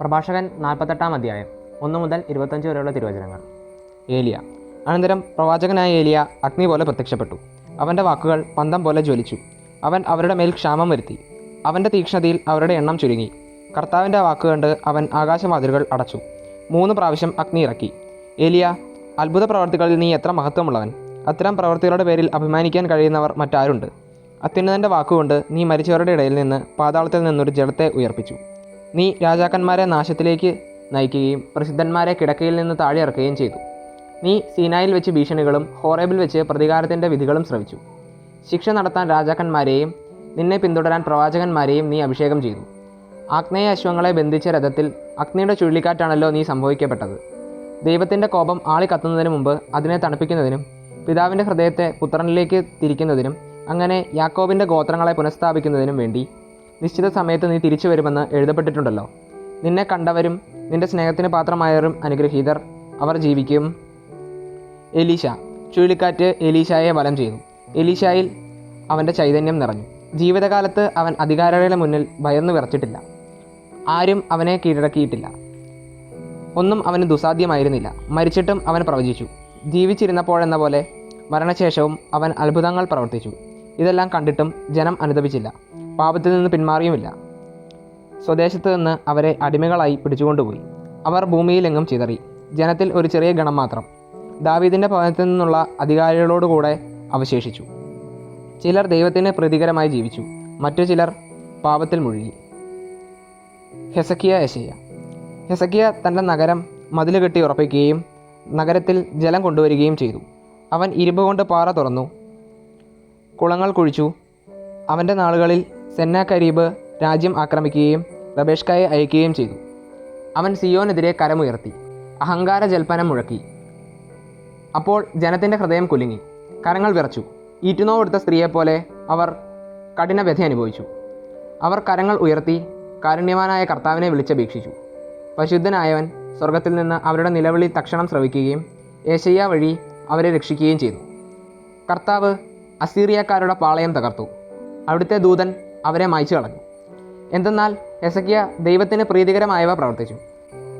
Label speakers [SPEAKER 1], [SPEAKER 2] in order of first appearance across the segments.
[SPEAKER 1] പ്രഭാഷകൻ നാൽപ്പത്തെട്ടാം അധ്യായം. ഒന്ന് മുതൽ ഇരുപത്തഞ്ച് വരെയുള്ള തിരുവചനങ്ങൾ. ഏലിയ. അനന്തരം പ്രവാചകനായ ഏലിയ അഗ്നി പോലെ പ്രത്യക്ഷപ്പെട്ടു. അവന്റെ വാക്കുകൾ പന്തം പോലെ ജ്വലിച്ചു. അവൻ അവരുടെ മേൽ ക്ഷാമം വരുത്തി. അവന്റെ തീക്ഷ്ണതയിൽ അവരുടെ എണ്ണം ചുരുങ്ങി. കർത്താവിന്റെ വാക്ക് കണ്ട് അവൻ ആകാശവാതിലുകൾ അടച്ചു. മൂന്ന് പ്രാവശ്യം അഗ്നി ഇറക്കി. ഏലിയ അത്ഭുത പ്രവർത്തികളിൽ നീ എത്ര മഹത്വമുള്ളവൻ. അത്തരം പ്രവർത്തികളുടെ പേരിൽ അഭിമാനിക്കാൻ കഴിയുന്നവർ മറ്റാരുണ്ട്. അത്യുന്നതന്റെ വാക്കുകൊണ്ട് നീ മരിച്ചവരുടെ ഇടയിൽ നിന്ന് പാതാളത്തിൽ നിന്നൊരു ജലത്തെ ഉയർപ്പിച്ചു. നീ രാജാക്കന്മാരെ നാശത്തിലേക്ക് നയിക്കുകയും പ്രസിദ്ധന്മാരെ കിടക്കയിൽ നിന്ന് താഴെ ഇറക്കുകയും ചെയ്തു. നീ സീനായിൽ വെച്ച് ഭീഷണികളും ഹോറേബിൽ വെച്ച് പ്രതികാരത്തിന്റെ വിധികളും ശ്രവിച്ചു. ശിക്ഷ നടത്താൻ രാജാക്കന്മാരെയും നിന്നെ പിന്തുടരാൻ പ്രവാചകന്മാരെയും നീ അഭിഷേകം ചെയ്തു. ആഗ്നേയ അശ്വങ്ങളെ ബന്ധിച്ച രഥത്തിൽ അഗ്നിയുടെ ചുഴലിക്കാറ്റാണല്ലോ നീ സംഭവിക്കപ്പെട്ടത്. ദൈവത്തിന്റെ കോപം ആളി കത്തുന്നതിന് മുമ്പ് അതിനെ തണുപ്പിക്കുന്നതിനും പിതാവിന്റെ ഹൃദയത്തെ പുത്രനിലേക്ക് തിരിക്കുന്നതിനും അങ്ങനെ യാക്കോബിന്റെ ഗോത്രങ്ങളെ പുനഃസ്ഥാപിക്കുന്നതിനും വേണ്ടി നിശ്ചിത സമയത്ത് നീ തിരിച്ചു വരുമെന്ന് എഴുതപ്പെട്ടിട്ടുണ്ടല്ലോ. നിന്നെ കണ്ടവരും നിന്റെ സ്നേഹത്തിന് പാത്രമായവരും അനുഗ്രഹീതർ അവർ ജീവിക്കും. എലീശ ചുഴലിക്കാറ്റ് എലീശായെ വലം ചെയ്തു. എലീശായിൽ അവന്റെ ചൈതന്യം നിറഞ്ഞു. ജീവിതകാലത്ത് അവൻ അധികാരികളുടെ മുന്നിൽ ഭയന്നു വിറച്ചിട്ടില്ല. ആരും അവനെ കീഴടക്കിയിട്ടില്ല. ഒന്നും അവന് ദുസാധ്യമായിരുന്നില്ല മരിച്ചിട്ടും അവൻ പ്രവചിച്ചു. ജീവിച്ചിരുന്നപ്പോഴെന്ന പോലെ മരണശേഷവും അവൻ അത്ഭുതങ്ങൾ പ്രവർത്തിച്ചു. ഇതെല്ലാം കണ്ടിട്ടും ജനം അനുദപിച്ചില്ല. പാപത്തിൽ നിന്ന് പിന്മാറിയുമില്ല. സ്വദേശത്ത് നിന്ന് അവരെ അടിമകളായി പിടിച്ചുകൊണ്ടുപോയി. അവർ ഭൂമിയിലെങ്ങും ചിതറി. ജനത്തിൽ ഒരു ചെറിയ ഗണം മാത്രം. ദാവീദിന്റെ ഭവനത്തിൽ നിന്നുള്ള അധികാരികളോടുകൂടെ അവശേഷിച്ചു. ചിലർ ദൈവത്തിന് പ്രതികരമായി ജീവിച്ചു. മറ്റു ചിലർ പാപത്തിൽ മുഴുകി. ഹെസക്കിയ യശയ്യ. ഹെസക്കിയ തന്റെ നഗരം മതിൽ കെട്ടി ഉറപ്പിക്കുകയും നഗരത്തിൽ ജലം കൊണ്ടുവരികയും ചെയ്തു. അവൻ ഇരുമ്പ് കൊണ്ട് പാറ തുറന്നു. കുളങ്ങൾ കുഴിച്ചു. അവന്റെ നാളുകളിൽ സെന്ന കരീബ് രാജ്യം ആക്രമിക്കുകയും റബേഷ്കായെ അയക്കുകയും ചെയ്തു. അവൻ സിയോനെതിരെ കരമുയർത്തി. അഹങ്കാര ജൽപ്പനം മുഴക്കി. അപ്പോൾ ജനത്തിന്റെ ഹൃദയം കുലുങ്ങി. കരങ്ങൾ വിറച്ചു. ഈറ്റുനോവെടുത്ത സ്ത്രീയെപ്പോലെ അവർ കഠിന വ്യഥ അനുഭവിച്ചു. അവർ കരങ്ങൾ ഉയർത്തി കാരുണ്യവാനായ കർത്താവിനെ വിളിച്ചപേക്ഷിച്ചു. പരിശുദ്ധനായവൻ സ്വർഗത്തിൽ നിന്ന് അവരുടെ നിലവിളി തക്ഷണം ശ്രവിക്കുകയും ഏശയ്യ വഴി അവരെ രക്ഷിക്കുകയും ചെയ്തു. കർത്താവ് അസീറിയക്കാരുടെ പാളയം തകർത്തു. അവിടുത്തെ ദൂതൻ അവരെ മായ്ച്ചു കളഞ്ഞു. എന്തെന്നാൽ എസക്കിയ ദൈവത്തിന് പ്രീതികരമായവ പ്രവർത്തിച്ചു.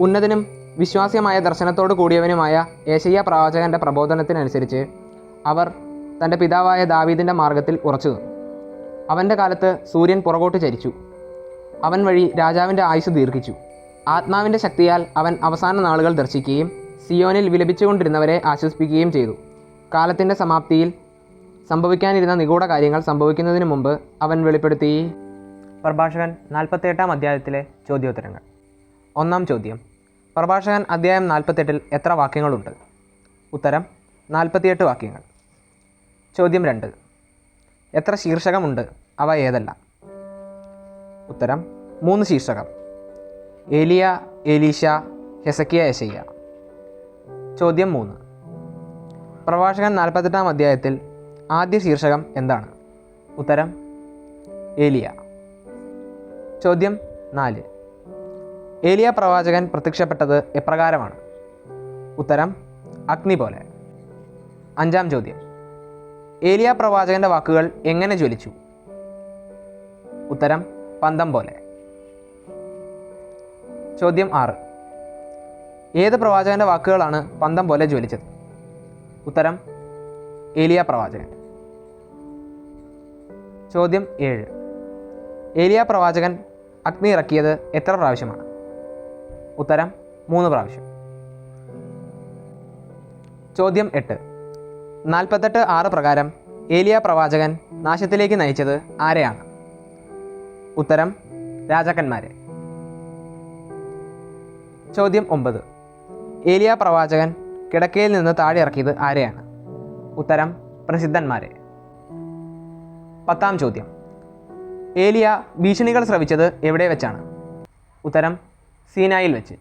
[SPEAKER 1] ഉന്നതനും വിശ്വാസ്യമായ ദർശനത്തോടു കൂടിയവനുമായ ഏശയ്യ പ്രവാചകന്റെ പ്രബോധനത്തിനനുസരിച്ച് അവർ തന്റെ പിതാവായ ദാവീദിന്റെ മാർഗത്തിൽ ഉറച്ചു നിന്നു. അവന്റെ കാലത്ത് സൂര്യൻ പുറകോട്ട് ചരിച്ചു. അവൻ വഴി രാജാവിന്റെ ആയുസ് ദീർഘിച്ചു. ആത്മാവിന്റെ ശക്തിയാൽ അവൻ അവസാന നാളുകൾ ദർശിക്കുകയും സിയോനിൽ വിലപിച്ചുകൊണ്ടിരുന്നവരെ ആശ്വസിപ്പിക്കുകയും ചെയ്തു. കാലത്തിന്റെ സമാപ്തിയിൽ സംഭവിക്കാനിരുന്ന നിഗൂഢ കാര്യങ്ങൾ സംഭവിക്കുന്നതിന് മുമ്പ് അവൻ വെളിപ്പെടുത്തി. പ്രഭാഷകൻ നാൽപ്പത്തിയെട്ടാം അധ്യായത്തിലെ ചോദ്യോത്തരങ്ങൾ. ഒന്നാം ചോദ്യം. പ്രഭാഷകൻ അധ്യായം നാൽപ്പത്തെട്ടിൽ എത്ര വാക്യങ്ങളുണ്ട്? ഉത്തരം നാൽപ്പത്തിയെട്ട് വാക്യങ്ങൾ. ചോദ്യം രണ്ട്. എത്ര ശീർഷകമുണ്ട്? അവ ഏതെല്ലാം? ഉത്തരം മൂന്ന് ശീർഷകം. ഏലിയ ഏലീഷ ഹെസക്കിയ യശയ്യ. ചോദ്യം മൂന്ന്. പ്രഭാഷകൻ നാൽപ്പത്തെട്ടാം അധ്യായത്തിൽ ആദ്യ ശീർഷകം എന്താണ്? ഉത്തരം ഏലിയ. ചോദ്യം നാല്. ഏലിയ പ്രവാചകൻ പ്രത്യക്ഷപ്പെട്ടത് എപ്രകാരമാണ്? ഉത്തരം അഗ്നി പോലെ. അഞ്ചാം ചോദ്യം. ഏലിയ പ്രവാചകന്റെ വാക്കുകൾ എങ്ങനെ ജ്വലിച്ചു? ഉത്തരം പന്തം പോലെ. ചോദ്യം ആറ്. ഏത് പ്രവാചകന്റെ വാക്കുകളാണ് പന്തം പോലെ ജ്വലിച്ചത്? ഉത്തരം ഏലിയ പ്രവാചകൻ. ചോദ്യം ഏഴ്. ഏലിയ പ്രവാചകൻ അഗ്നി ഇറക്കിയത് എത്ര പ്രാവശ്യമാണ്? ഉത്തരം മൂന്ന് പ്രാവശ്യം. ചോദ്യം എട്ട്. നാൽപ്പത്തെട്ട് ആറ് പ്രകാരം ഏലിയ പ്രവാചകൻ നാശത്തിലേക്ക് നയിച്ചത് ആരെയാണ്? ഉത്തരം രാജാക്കന്മാരെ. ചോദ്യം ഒമ്പത്. ഏലിയ പ്രവാചകൻ കിടക്കയിൽ നിന്ന് താഴെ ഇറക്കിയത് ആരെയാണ്? ഉത്തരം പ്രസിദ്ധന്മാരെ. പത്താം ചോദ്യം. ഏലിയ ഭീഷണികൾ ശ്രവിച്ചത് എവിടെ വെച്ചാണ്? ഉത്തരം സീനായിൽ വെച്ച്.